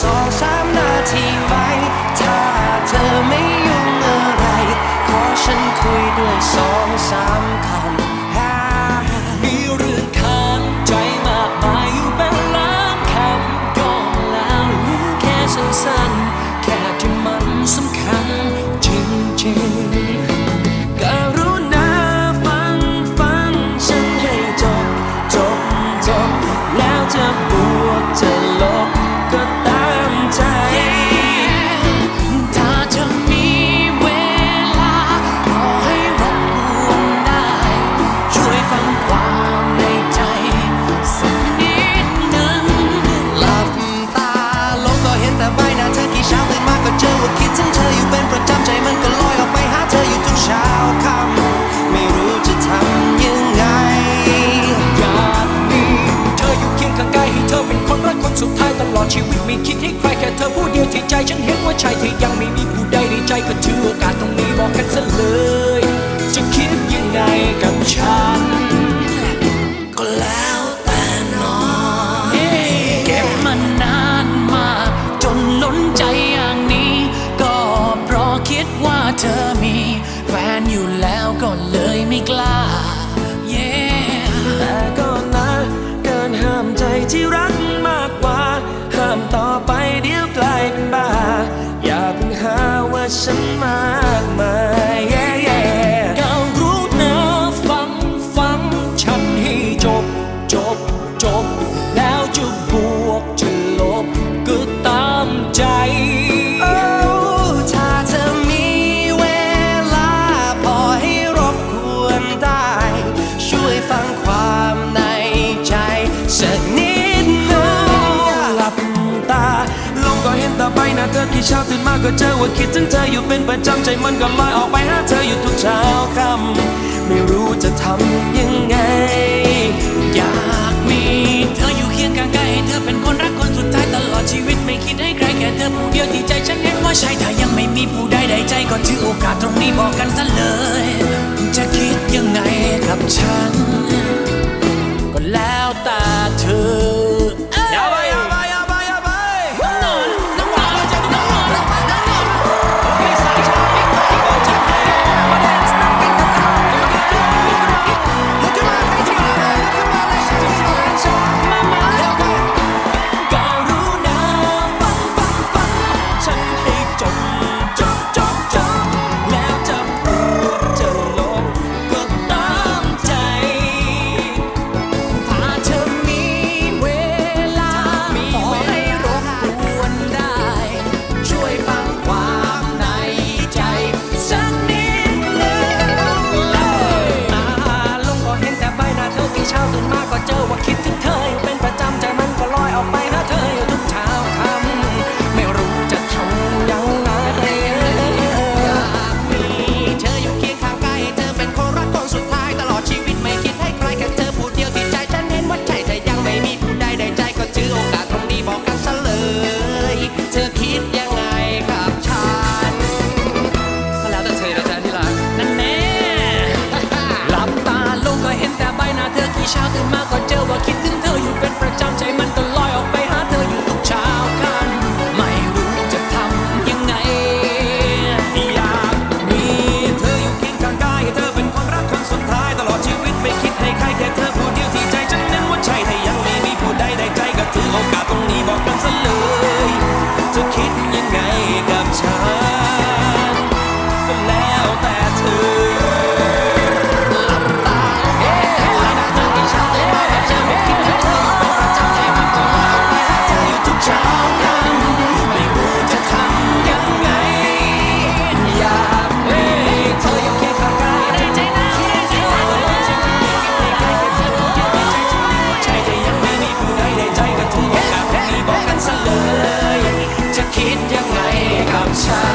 สองสามนาทีไปถ้าเธอไม่ยุ่งอะไร ขอฉันคุยด้วยสองสามคำ ฉันเห็นว่าชายที่ยังไม่มีผู้ใดในใจก็ถือโอกาสตรงนี้บอกกันซะเลย จะคิดยังไงกับฉัน ก็แล้วแต่น้องเก็บมานานมากจนล้นใจอย่างนี้ ก็เพราะคิดว่าเธอมี แฟนอยู่แล้วก็เลยไม่กล้า yeah. แต่ก็นะเกินห้ามใจที่รักมากกว่า ห้ามต่อไป เช้าตื่นมาก็เจอว่าคิดถึงเธออยู่เป็นประจำใจมันก็ลอยออกไปหาเธออยู่ทุกเช้าค่ำไม่รู้จะทำยังไง อยากมีเธออยู่เคียงข้างกายให้เธอเป็นคนรักคนสุดท้ายตลอดชีวิตไม่คิดให้ใครแค่เธอผู้เดียวที่ใจฉันเห็นว่าใช่ถ้ายังไม่มีผู้ใดใดใจก็ถือโอกาสตรงนี้บอกกันซะเลย จะคิดยังไงกับฉัน 참